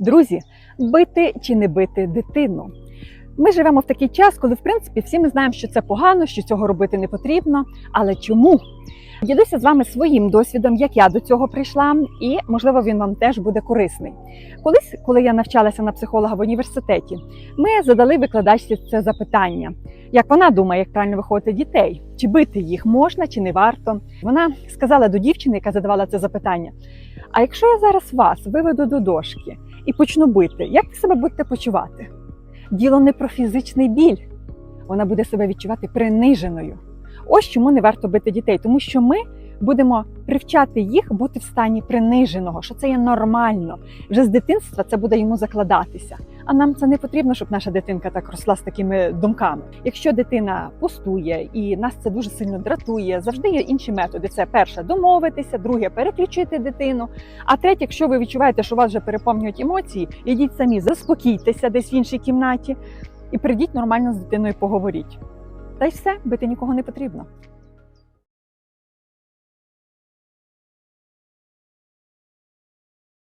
Друзі, бити чи не бити дитину? Ми живемо в такий час, коли в принципі всі ми знаємо, що це погано, що цього робити не потрібно. Але чому? Ділюся з вами своїм досвідом, як я до цього прийшла, і можливо він вам теж буде корисний. Колись, коли я навчалася на психолога в університеті, ми задали викладачці це запитання, як вона думає, як правильно виховати дітей, чи бити їх можна, чи не варто. Вона сказала до дівчини, яка задавала це запитання: А якщо я зараз вас виведу до дошки і почну бити, як ви себе будете почувати? Діло не про фізичний біль, вона буде себе відчувати приниженою. Ось чому не варто бити дітей, тому що ми будемо привчати їх бути в стані приниженого, що це є нормально. Вже з дитинства це буде йому закладатися. А нам це не потрібно, щоб наша дитинка так росла з такими думками. Якщо дитина пустує і нас це дуже сильно дратує, завжди є інші методи. Це перше домовитися, друге переключити дитину. А третє, якщо ви відчуваєте, що вас вже переповнюють емоції, ідіть самі, заспокійтеся десь в іншій кімнаті і прийдіть нормально з дитиною поговоріть. Та й все, бити нікого не потрібно.